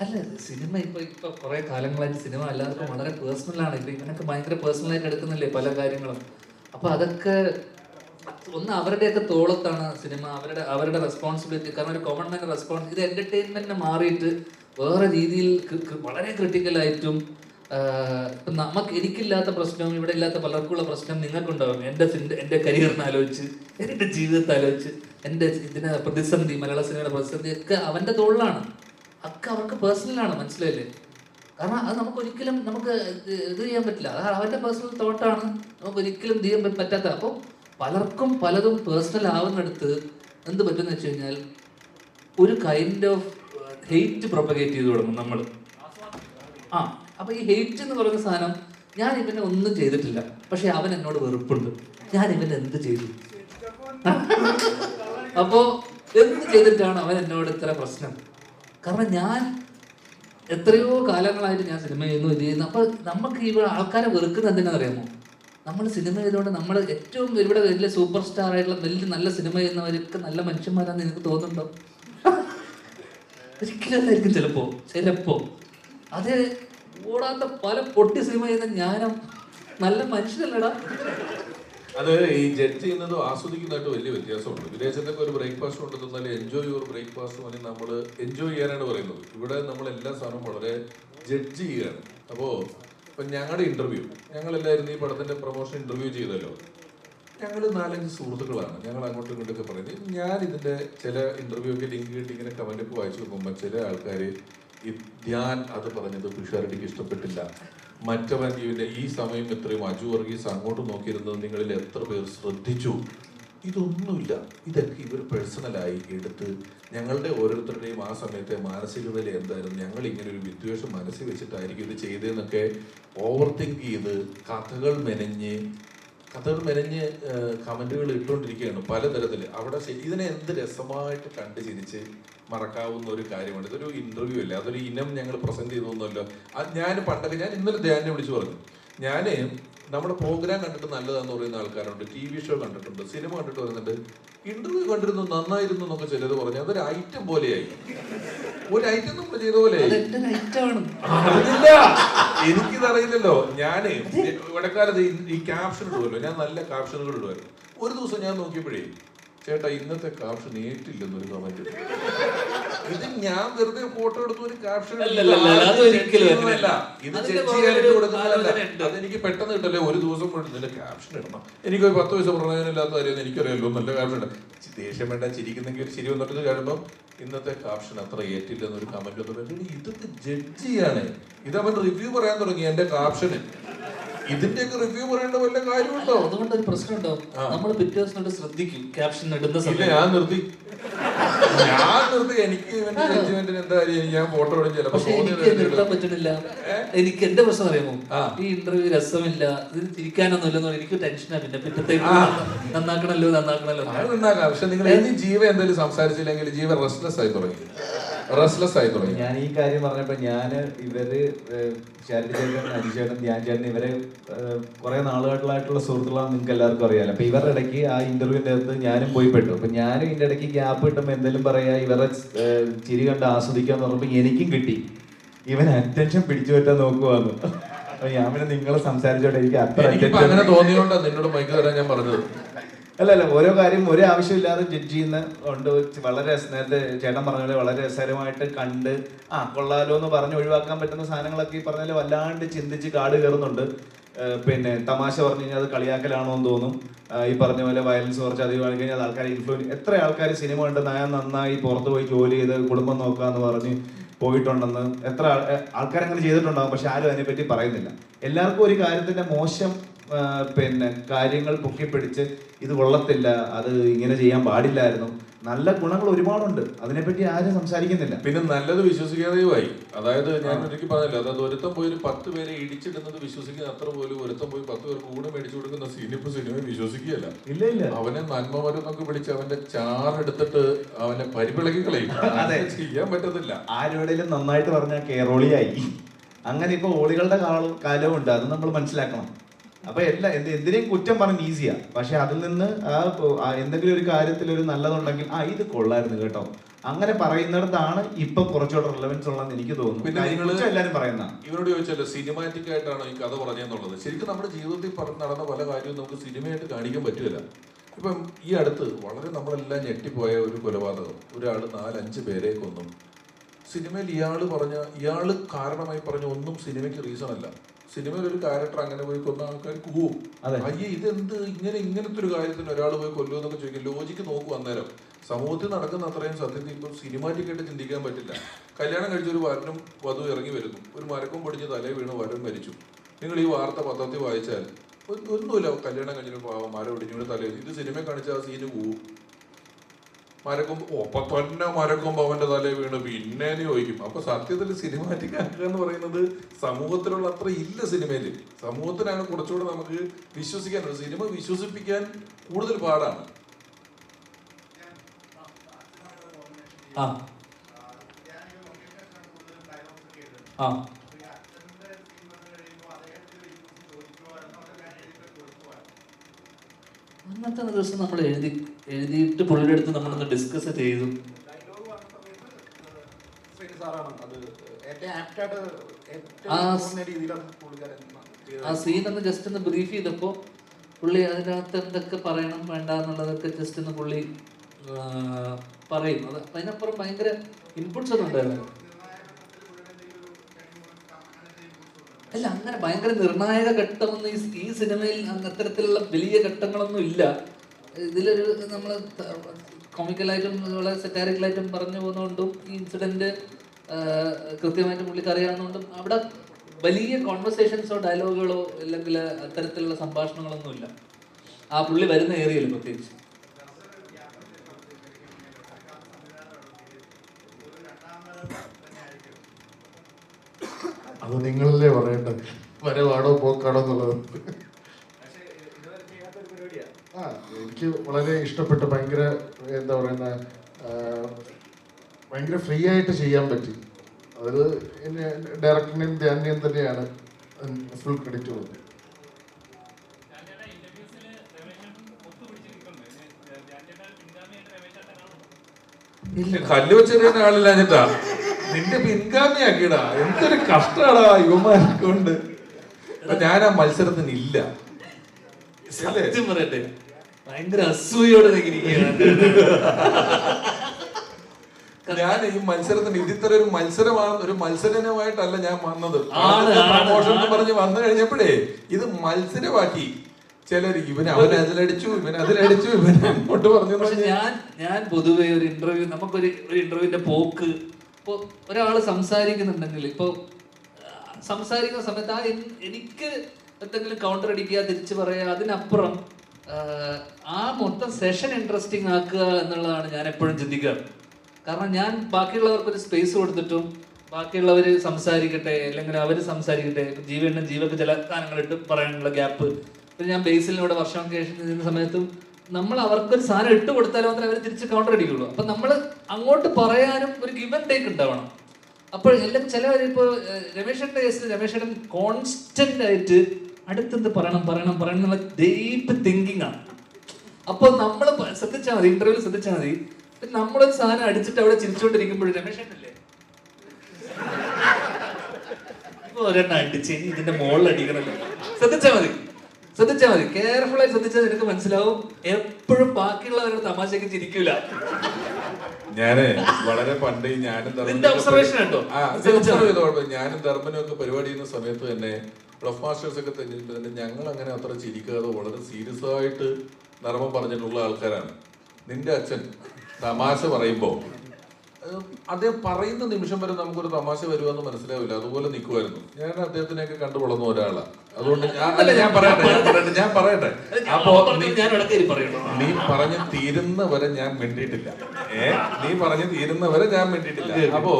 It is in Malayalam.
അല്ല സിനിമ ഇപ്പൊ ഇപ്പൊ കുറെ കാലങ്ങളായിട്ട് സിനിമ എല്ലാവർക്കും വളരെ പേഴ്സണൽ ആണ്. ഇപ്പൊ ഇവനൊക്കെ ഭയങ്കര പേഴ്സണൽ ആയിട്ട് എടുക്കുന്നില്ലേ പല കാര്യങ്ങളും. അപ്പൊ അതൊക്കെ ഒന്ന് അവരുടെയൊക്കെ തോളത്താണ് സിനിമ അവരുടെ അവരുടെ റെസ്പോൺസിബിലിറ്റി കാരണം ഒരു കോമൺ മാൻ റെസ്പോൺസ് ഇത് എന്റർടൈൻമെന്റിന് മാറിയിട്ട് വേറെ രീതിയിൽ വളരെ ക്രിട്ടിക്കലായിട്ടും ഇപ്പം നമുക്ക് എനിക്കില്ലാത്ത പ്രശ്നവും ഇവിടെ ഇല്ലാത്ത പലർക്കുള്ള പ്രശ്നം നിങ്ങൾക്കുണ്ടാവും. എന്റെ എന്റെ കരിയറിനെ ആലോചിച്ച് എന്റെ ജീവിതത്തെ ആലോചിച്ച് എന്റെ ഇതിന് പ്രതിസന്ധി മലയാള സിനിമയുടെ പ്രതിസന്ധി ഒക്കെ അവന്റെ തോളിലാണ്. ഒക്കെ അവർക്ക് പേഴ്സണലാണ് മനസ്സിലായില്ലേ? കാരണം അത് നമുക്ക് ഒരിക്കലും നമുക്ക് ഇത് ചെയ്യാൻ പറ്റില്ല. അത് അവന്റെ പേഴ്സണൽ തോട്ടാണ് നമുക്ക് ഒരിക്കലും ചെയ്യാൻ പറ്റാത്ത. അപ്പോൾ പലർക്കും പലതും പേഴ്സണൽ ആവുന്നിടത്ത് എന്ത് പറ്റുമെന്ന് വെച്ച് കഴിഞ്ഞാൽ ഒരു കൈൻഡ് ഓഫ് ഹെയ്റ്റ് പ്രൊപ്പഗേറ്റ് ചെയ്ത് തുടങ്ങും നമ്മൾ ആ അപ്പൊ ഈ ഹെയ്റ്റ് എന്ന് പറയുന്ന സാധനം ഞാൻ ഇവനെ ഒന്നും ചെയ്തിട്ടില്ല. പക്ഷെ അവൻ എന്നോട് വെറുപ്പുണ്ട്. ഞാൻ ഇവൻ എന്ത് ചെയ്തു? അപ്പോ എന്ത് ചെയ്തിട്ടാണ് അവൻ എന്നോട് ഇത്ര പ്രശ്നം? കാരണം ഞാൻ എത്രയോ കാലങ്ങളായിട്ട് ഞാൻ സിനിമ ചെയ്യുന്നു ഇത് ചെയ്യുന്നു. അപ്പൊ നമുക്ക് ഇവിടെ ആൾക്കാരെ വെറുക്കുന്നത് എന്തിനാണെന്ന് അറിയാമോ നമ്മൾ സിനിമ ചെയ്തുകൊണ്ട് നമ്മൾ ഏറ്റവും ഇവിടെ വലിയ സൂപ്പർ സ്റ്റാർ ആയിട്ടുള്ള വലിയ നല്ല സിനിമ ചെയ്യുന്നവരൊക്കെ നല്ല മനുഷ്യന്മാരാന്ന് എനിക്ക് തോന്നുന്നുണ്ടോ? ഒരിക്കലും അല്ലായിരിക്കും ചിലപ്പോ ചിലപ്പോ. അത് ഓടാത്ത പല പൊട്ടി സിനിമ ചെയ്യുന്ന ഞാനും നല്ല മനുഷ്യനല്ലടാ. അത് ഈ ജഡ്ജ് ചെയ്യുന്നതും ആസ്വദിക്കുന്നതായിട്ട് വലിയ വ്യത്യാസമുണ്ട്. വിദേശത്തൊക്കെ ഒരു ബ്രേക്ക്ഫാസ്റ്റ് കൊണ്ട് തന്നാൽ എൻജോയ് യുവർ ബ്രേക്ക്ഫാസ്റ്റ് പറഞ്ഞ് നമ്മൾ എൻജോയ് ചെയ്യാനാണ് പറയുന്നത്. ഇവിടെ നമ്മൾ എല്ലാ സാധനവും വളരെ ജഡ്ജ് ചെയ്യുകയാണ്. അപ്പോൾ ഇപ്പം ഞങ്ങളുടെ ഇന്റർവ്യൂ ഞങ്ങളെല്ലാവരും ഈ പടത്തിന്റെ പ്രൊമോഷൻ ഇന്റർവ്യൂ ചെയ്തല്ലോ. ഞങ്ങൾ നാലഞ്ച് സുഹൃത്തുക്കളാണ്. ഞങ്ങൾ അങ്ങോട്ടും ഇങ്ങോട്ടൊക്കെ പറയുന്നത്. ഞാൻ ഇതിന്റെ ചില ഇന്റർവ്യൂ ഒക്കെ ലിങ്ക് കിട്ടി ഇങ്ങനെ കമന്റ് ഒക്കെ വായിച്ചു നോക്കുമ്പോൾ ചില ആൾക്കാർ ഈ ധ്യാൻ അത് പറഞ്ഞത് തുഷാരടിക്ക് ഇഷ്ടപ്പെട്ടില്ല. മറ്റവൻ ഇവന്റെ ഈ സമയം ഇത്രയും അജു വർഗീസ് അങ്ങോട്ട് നോക്കിയിരുന്നത് നിങ്ങളിൽ എത്ര പേർ ശ്രദ്ധിച്ചു? ഇതൊന്നുമില്ല. ഇതൊക്കെ ഇവർ പേഴ്സണലായി എടുത്ത് ഞങ്ങളുടെ ഓരോരുത്തരുടെയും ആ സമയത്തെ മാനസിക നില എന്തായിരുന്നു ഞങ്ങൾ ഇങ്ങനെ ഒരു വിദ്വേഷം മനസ്സിൽ വെച്ചിട്ടായിരിക്കും ഇത് ചെയ്തതെന്നൊക്കെ ഓവർ തിങ്ക് ചെയ്ത് കഥകൾ മെനഞ്ഞ് കഥകൾ മെനഞ്ഞ് കമന്റുകൾ ഇട്ടുകൊണ്ടിരിക്കുകയാണ് പലതരത്തിൽ അവിടെ ഇതിനെ എന്ത് രസമായിട്ട് കണ്ട് ചിരിച്ച് മറക്കാവുന്ന ഒരു കാര്യമാണ്. ഇതൊരു ഇന്റർവ്യൂ അല്ല? അതൊരു ഇനം ഞങ്ങൾ പ്രസന്റ് ചെയ്തൊന്നുമല്ലോ അത് ഞാൻ പണ്ടൊക്കെ ഞാൻ ഇന്നലെ ധ്യാനം വിളിച്ചു പറഞ്ഞു. ഞാൻ നമ്മുടെ പ്രോഗ്രാം കണ്ടിട്ട് നല്ലതാന്ന് പറയുന്ന ആൾക്കാരുണ്ട് ടി വി ഷോ കണ്ടിട്ടുണ്ട് സിനിമ കണ്ടിട്ട് വരുന്നുണ്ട്. ഇന്റർവ്യൂ കണ്ടിരുന്നു നന്നായിരുന്നു എന്നൊക്കെ ചിലത് പറഞ്ഞു. അതൊരു ഐറ്റം പോലെയായി. ഒരു ഐറ്റം നമ്മൾ ചെയ്ത പോലെ എനിക്കിത് അറിയില്ലല്ലോ ഞാൻ ഇടക്കാലത്ത് ഈ- ഈ ക്യാപ്ഷൻ ഇടുമല്ലോ ഞാൻ നല്ല ക്യാപ്ഷനുകൾ ഇടുമായിരുന്നു ഒരു ദിവസം ഞാൻ നോക്കിയപ്പോഴേ ചേട്ടാ ഇന്നത്തെ ക്യാപ്ഷൻ ഏറ്റില്ലെന്നൊരു കമന്റ് ഇത് ഞാൻ വെറുതെ ഫോട്ടോ എടുത്ത് ഒരു ക്യാപ്ഷൻ ഇത് അതിന്റെ ജഡ്ജ് പുറകെ ചെയ്യാനായിട്ട് ഒരു കൊടുക്കുന്നതല്ല. അതെനിക്ക് പെട്ടെന്ന് കിട്ടല്ലേ? ഒരു ദിവസം കൊണ്ട് ഇതിന്റെ ക്യാപ്ഷൻ ഇടണം. എനിക്ക് ഒരു പത്ത് വയസ്സ് പ്രയോജനമില്ലാത്ത കാര്യം എനിക്കറിയാലോ. നല്ല ക്യാപ്ഷൻ ഇടാം. ദേഷ്യം വേണ്ട. ചിരിക്കുന്നെങ്കിൽ ഒരു ചിരി വന്നിട്ട് കാണുമ്പോൾ ഇന്നത്തെ ക്യാപ്ഷൻ അത്ര ഏറ്റില്ലെന്നൊരു കമന്റ് വന്നിട്ട് ഇതൊക്കെ ജഡ്ജ് ഇത് അവൻ റിവ്യൂ പറയാൻ തുടങ്ങി. എന്റെ ക്യാപ്ഷന് ഇതിന്റെയൊക്കെ റിവ്യൂ പറയേണ്ട വല്ല കാര്യമുണ്ടോ? അതുകൊണ്ട് ഒരു പ്രശ്നം ഉണ്ടാവും നമ്മൾ പിറ്റേ ദിവസം ശ്രദ്ധിക്കും ക്യാപ്ഷൻ ഇടുന്ന സമയം. ഞാൻ നിർത്തി. ഞാൻ നിർത്തി. എനിക്ക് ഇവന്റെ ജഡ്ജ്മെന്റിന് എന്താ? ഞാൻ ഫോട്ടോ എടുത്ത് ചിലപ്പോ നിർത്താൻ പറ്റുന്നില്ല എനിക്ക് എന്റെ പ്രശ്നം അറിയാമോ? ഈ ഇന്റർവ്യൂ രസമില്ല. ഇത് ചിരിക്കാനൊന്നും ഇല്ലെന്ന് എനിക്ക് ടെൻഷനാ പിന്നെ പിറ്റത്തേക്ക് നന്നാക്കണല്ലോ നന്നാക്കണല്ലോ. നന്നാക്കാം. പക്ഷെ നിങ്ങൾ ഇനി ജീവ എന്തെങ്കിലും സംസാരിച്ചില്ലെങ്കിൽ ജീവ റെസ്റ്റ്ലെസ് ആയി തുടങ്ങി. റെസ്റ്റ്ലെസ് ആയി തുടങ്ങി. ഞാൻ ഈ കാര്യം പറഞ്ഞപ്പോ ഞാൻ ഇവർ അജിചേട്ടൻ ധ്യാൻ ചേട്ടൻ ഇവർ കുറെ നാളുകളായിട്ടുള്ള സുഹൃത്തുക്കളാണ് നിങ്ങൾക്ക് എല്ലാവർക്കും അറിയാലോ. അപ്പൊ ഇവരുടെ ഇടയ്ക്ക് ആ ഇന്റർവ്യൂവിന്റെ അകത്ത് ഞാനും പോയി പെട്ടു. അപ്പൊ ഞാനും ഇതിന്റെ ഇടയ്ക്ക് ഗ്യാപ്പ് കിട്ടുമ്പോ എന്തെങ്കിലും പറയാ ഇവരുടെ ചിരി കണ്ട് ആസ്വദിക്കാന്ന് പറഞ്ഞപ്പോ എനിക്കും കിട്ടി. ഇവൻ അറ്റൻഷൻ പിടിച്ചു പറ്റാൻ നോക്കുവാന്ന്. അപ്പൊ ഞാൻ പിന്നെ നിങ്ങളെ സംസാരിച്ചോട്ടെ എനിക്ക് അത്ര അങ്ങനെ തോന്നിയോണ്ടാ നിന്നോട് മൈക്ക് തരാൻ ഞാൻ പറഞ്ഞത്. അല്ല അല്ല ഓരോ കാര്യം ഒരു ആവശ്യമില്ലാതെ ജഡ്ജ് ചെയ്യുന്ന ഉണ്ട്. വളരെ നേരത്തെ ചേട്ടൻ പറഞ്ഞ പോലെ വളരെ രസകരമായിട്ട് കണ്ട് ആ കൊള്ളാലോ എന്ന് പറഞ്ഞ് ഒഴിവാക്കാൻ പറ്റുന്ന സാധനങ്ങളൊക്കെ ഈ പറഞ്ഞാൽ വല്ലാണ്ട് ചിന്തിച്ച് കാട് കയറുന്നുണ്ട്. പിന്നെ തമാശ പറഞ്ഞു കഴിഞ്ഞാൽ അത് കളിയാക്കലാണോ എന്ന് തോന്നും. ഈ പറഞ്ഞ പോലെ വയലൻസ് കുറച്ച് അധികം ആയി കഴിഞ്ഞാൽ ആൾക്കാർ ഇൻഫ്ലുവൻസ് എത്ര ആൾക്കാർ സിനിമ ഉണ്ട് ഞാൻ നന്നായി പുറത്ത് പോയി ജോലി ചെയ്ത് കുടുംബം നോക്കാന്ന് പറഞ്ഞ് പോയിട്ടുണ്ടെന്ന് എത്ര ആൾക്കാർ അങ്ങനെ ചെയ്തിട്ടുണ്ടാകും പക്ഷെ ആരും അതിനെപ്പറ്റി പറയുന്നില്ല. എല്ലാവർക്കും ഒരു കാര്യത്തിന്റെ മോശം പിന്നെ കാര്യങ്ങൾ പൊക്കിപ്പിടിച്ച് ഇത് കൊള്ളത്തില്ല അത് ഇങ്ങനെ ചെയ്യാൻ പാടില്ലായിരുന്നു. നല്ല ഗുണങ്ങൾ ഒരുപാടുണ്ട്. അതിനെപ്പറ്റി ആരും സംസാരിക്കുന്നില്ല. പിന്നെ നല്ലത് വിശ്വസിക്കാതെയുമായി അതായത് ഞാൻ ഒരിക്കൽ പറഞ്ഞില്ല അതായത് ഒരുത്തം പോയി ഒരു പത്ത് പേരെ ഇടിച്ചിടുന്നത് വിശ്വസിക്കുന്ന അത്ര പോലും ഒരുത്തം പോയി പത്ത് പേർക്ക് ഊണ് മേടിച്ചു കൊടുക്കുന്ന സിനിമ സിനിമയെ വിശ്വസിക്കുകയല്ല. ഇല്ല ഇല്ല. അവനെ നന്മമരുന്നൊക്കെ പിടിച്ച് അവന്റെ ചാറെടുത്തിട്ട് അവനെ പരിപിളക്കി കളയും. ചെയ്യാൻ പറ്റത്തില്ല. ആരോടെങ്കിലും നന്നായിട്ട് പറഞ്ഞാൽ കേറോളിയായി. അങ്ങനെ ഇപ്പൊ ഓളികളുടെ കാലവും ഉണ്ട്. അത് നമ്മൾ മനസ്സിലാക്കണം. അപ്പൊ എല്ലാ എന്ത് എന്തിനേയും കുറ്റം പറഞ്ഞ് ഈസിയാ. പക്ഷെ അതിൽ നിന്ന് എന്തെങ്കിലും ഒരു കാര്യത്തിൽ ഒരു നല്ലതുണ്ടെങ്കിൽ ആ ഇത് കൊള്ളായിരുന്നു കേട്ടോ. അങ്ങനെ പറയുന്നിടത്താണ് ഇപ്പൊ കുറച്ചുകൂടെ റിലവൻസ് ഉള്ളതെന്ന് എനിക്ക് തോന്നുന്നു. എല്ലാരും പറയുന്ന ഇവരോട് ചോദിച്ചല്ലോ സിനിമാറ്റിക് ആയിട്ടാണ് ഈ കഥ പറഞ്ഞെന്നുള്ളത് ശരിക്കും നമ്മുടെ ജീവിതത്തിൽ നടന്ന പല കാര്യവും നമുക്ക് സിനിമയായിട്ട് കാണിക്കാൻ പറ്റില്ല ഇപ്പം ഈ അടുത്ത് വളരെ നമ്മളെല്ലാം ഞെട്ടിപ്പോയ ഒരു കൊലപാതകം. ഒരാൾ നാലഞ്ച് പേരെ കൊന്നു. സിനിമയിൽ ഇയാൾ പറഞ്ഞ ഇയാൾ കാരണമായി പറഞ്ഞ ഒന്നും സിനിമയ്ക്ക് റീസൺ അല്ല. സിനിമയിൽ ഒരു ക്യാരക്ടർ അങ്ങനെ പോയി കൊന്ന ആൾക്കാർ കൂവും. അയ്യേ ഇതെന്ത്? ഇങ്ങനെ ഇങ്ങനത്തെ ഒരു കാര്യത്തിന് ഒരാൾ പോയി കൊല്ലുമെന്നൊക്കെ ചോദിക്കും. ലോജിക്ക് നോക്കും അന്നേരം. സമൂഹത്തിൽ നടക്കുന്ന അത്രയും സത്യത്തിൽ ഇപ്പം സിനിമാറ്റിക് ആയിട്ട് ചിന്തിക്കാൻ പറ്റില്ല. കല്യാണം കഴിച്ച ഒരു വരനും വധു ഇറങ്ങി വരുന്നു. ഒരു മരക്കം പൊടിഞ്ഞ് തലേ വീണ് വരൻ മരിച്ചു. നിങ്ങൾ ഈ വാർത്ത പത്രത്തിൽ വായിച്ചാൽ ഒന്നുമില്ല. കല്യാണം കഴിഞ്ഞൊരു പാവം മരം ഒടിഞ്ഞു തലേ ഇത് സിനിമ കാണിച്ച ആ സീന് പോവും മരക്കൊമ്പ് ഒപ്പം തന്നെ മരക്കൊമ്പ് അവന്റെ തലേ വീണ്. പിന്നെ ചോദിക്കും. അപ്പൊ സത്യത്തിൽ സിനിമാറ്റിക് ആക്കുക എന്ന് പറയുന്നത് സമൂഹത്തിലുള്ള അത്ര ഇല്ല സിനിമയിൽ സമൂഹത്തിനാണ് കുറച്ചുകൂടെ നമുക്ക് വിശ്വസിക്കാൻ സിനിമ വിശ്വസിപ്പിക്കാൻ കൂടുതൽ പാടാണ്. ആ. ആ. അന്നത്തെ ദിവസം നമ്മൾ എഴുതി എഴുതിയിട്ട് പുള്ളിയുടെ അടുത്ത് നമ്മളൊന്ന് ഡിസ്കസ് ചെയ്തു. ആ സീൻ ഒന്ന് ജസ്റ്റ് ഒന്ന് ബ്രീഫ് ചെയ്തപ്പോൾ പുള്ളി അതിനകത്ത് എന്തൊക്കെ പറയണം വേണ്ട എന്നുള്ളതൊക്കെ ജസ്റ്റ് ഒന്ന് പുള്ളി പറയും. അത് അതിനപ്പുറം ഭയങ്കര ഇൻപുട്സ് ഒന്നും ഉണ്ടായിരുന്നു അല്ല അങ്ങനെ ഭയങ്കര നിർണായക ഘട്ടമൊന്നും ഈ സിനിമയിൽ അത്തരത്തിലുള്ള വലിയ ഘട്ടങ്ങളൊന്നും ഇല്ല. ഇതിലൊരു നമ്മൾ കോമിക്കലായിട്ടും അതുപോലെ സെറ്റാരിക്കലായിട്ടും പറഞ്ഞു പോകുന്നതുകൊണ്ടും ഈ ഇൻസിഡന്റ് കൃത്യമായിട്ട് പുള്ളിക്ക് അറിയാവുന്നതുകൊണ്ടും അവിടെ വലിയ കോൺവെർസേഷൻസോ ഡയലോഗുകളോ അല്ലെങ്കിൽ അത്തരത്തിലുള്ള സംഭാഷണങ്ങളൊന്നും ഇല്ല ആ പുള്ളി വരുന്ന ഏരിയയിൽ പ്രത്യേകിച്ച്. അത് നിങ്ങളല്ലേ പറയേണ്ടത് വരവാണോ പോക്കാണോ എന്നുള്ളത് ആ എനിക്ക് വളരെ ഇഷ്ടപ്പെട്ട ഭയങ്കര എന്താ പറയുന്ന ഭയങ്കര ഫ്രീ ആയിട്ട് ചെയ്യാൻ പറ്റി അത് ഡയറക്ടറിനെയും ധ്യാനിനെയും തന്നെയാണ് ഫുൾ ക്രെഡിറ്റ് കൊടുത്തത് കാണുന്നു ഇല്ല കല്ല് വെച്ചെറിയുന്ന ആളില്ല ചേട്ടാ നിന്റെ പിൻഗാമിയാക്കിടാ എന്തൊരു കഷ്ടടാ യുവമാരെ കൊണ്ട് ഞാൻ ആ മത്സരത്തിന് ഇല്ല സത്യം പറയട്ടെ. ഭയങ്കര അസൂയോടെ ഞാൻ ഈ മത്സരത്തിന് ഇതിത്ര ഒരു മത്സരമാണ് ഒരു മത്സരമായിട്ടല്ല ഞാൻ വന്നത്. പ്രമോഷൻ ആണ്. പറഞ്ഞ് വന്നു കഴിഞ്ഞപ്പോഴേ ഇത് മത്സരമാക്കി. ചിലർ ഇവൻ അവൻ അതിലടിച്ചു ഇവൻ അതിലടിച്ചു ഇവൻ അങ്ങോട്ട് എന്ന് പറഞ്ഞ്. ഞാൻ ഞാൻ പൊതുവെ ഒരു ഇന്റർവ്യൂ നമുക്കൊരു ഒരു ഇന്റർവ്യൂവിന്റെ പോക്ക് ഇപ്പൊ ഒരാൾ സംസാരിക്കുന്നുണ്ടെങ്കിൽ ഇപ്പൊ ആ, സംസാരിക്കുന്ന സമയത്ത് ആ എനിക്ക് എന്തെങ്കിലും കൗണ്ടർ അടിക്കുക തിരിച്ചു പറയുക അതിനപ്പുറം ആ, മൊത്തം സെഷൻ ഇൻട്രസ്റ്റിംഗ് ആക്കുക എന്നുള്ളതാണ് ഞാൻ എപ്പോഴും ചിന്തിക്കാറ്. കാരണം ഞാൻ ബാക്കിയുള്ളവർക്ക് ഒരു സ്പേസ് കൊടുത്തിട്ടും ബാക്കിയുള്ളവർ സംസാരിക്കട്ടെ അല്ലെങ്കിൽ അവർ സംസാരിക്കട്ടെ ജീവനും ജീവക്ക് ചില സാധനങ്ങളിട്ട് പറയാനുള്ള ഗ്യാപ്പ് പിന്നെ ഞാൻ ബേസിലൂടെ വർഷം ശേഷം നിന്ന സമയത്തും നമ്മൾ അവർക്കൊരു സാധനം ഇട്ട് കൊടുത്താലും അവർ തിരിച്ച് കൗണ്ടർ അടിക്കുള്ളൂ. അപ്പം നമ്മൾ അങ്ങോട്ട് പറയാനും ഒരു ഗിവൻ ടേക്ക് ഉണ്ടാവണം. അപ്പോൾ എല്ലാം ചിലവരിപ്പോ ഇപ്പോൾ രമേശന്റെ കേസിൽ രമേശൻ കോൺസ്റ്റന്റ് ആയിട്ട് അടുത്തെന്ത് പറയണം പറയണം പറയണം എന്നുള്ള ഡീപ്പ് തിങ്കിങ് ആണ്. അപ്പോൾ നമ്മൾ ശ്രദ്ധിച്ചാൽ മതി ഇന്റർവ്യൂ ശ്രദ്ധിച്ചാൽ മതി. നമ്മളൊരു സാധനം അടിച്ചിട്ട് അവിടെ ചിരിച്ചുകൊണ്ടിരിക്കുമ്പോഴും രമേശനല്ലേ ഒരെണ്ണം അടിച്ച് ഇതിന്റെ മുകളിൽ അടിക്കണല്ലോ ശ്രദ്ധിച്ചാൽ മതി. ശ്രദ്ധിച്ചാൽ മതി. കെയർഫുൾ ആയി ശ്രദ്ധിച്ചാൽ നിനക്ക് മനസ്സിലാവും. എപ്പോഴും ബാക്കിയുള്ളവരുടെ തമാശക്ക് ചിരിക്കൂല. ഞാൻ വളരെ പണ്ട് ഞാനും ഞാനും ധർമ്മനും ഒക്കെ പരിപാടി ചെയ്യുന്ന സമയത്ത് തന്നെ റഫ് മാസ്റ്റേഴ്സ് ഒക്കെ തന്നെ തന്നെ ഞങ്ങൾ അങ്ങനെ അത്ര ചിരിക്കാതെ വളരെ സീരിയസ് ആയിട്ട് ധർമ്മം പറഞ്ഞിട്ടുള്ള ആൾക്കാരാണ്. നിന്റെ അച്ഛൻ തമാശ പറയുമ്പോ അദ്ദേഹം പറയുന്ന നിമിഷം വരെ നമുക്കൊരു തമാശ വരുമെന്ന് മനസ്സിലാവില്ല. അതുപോലെ നിൽക്കുമായിരുന്നു ഞാൻ അദ്ദേഹത്തിനെയൊക്കെ കണ്ടു വളർന്ന ഒരാളാണ് അതുകൊണ്ട് ഞാൻ അല്ല ഞാൻ പറയട്ടെ ഞാൻ പറയട്ടെ ഞാൻ പറയട്ടെ. അപ്പോ നീ പറഞ്ഞ് തീരുന്ന വരെ ഞാൻ മിണ്ടിയിട്ടില്ല. ഏ? നീ പറഞ്ഞ് തീരുന്ന വരെ ഞാൻ മിണ്ടിയിട്ടില്ല. അപ്പോ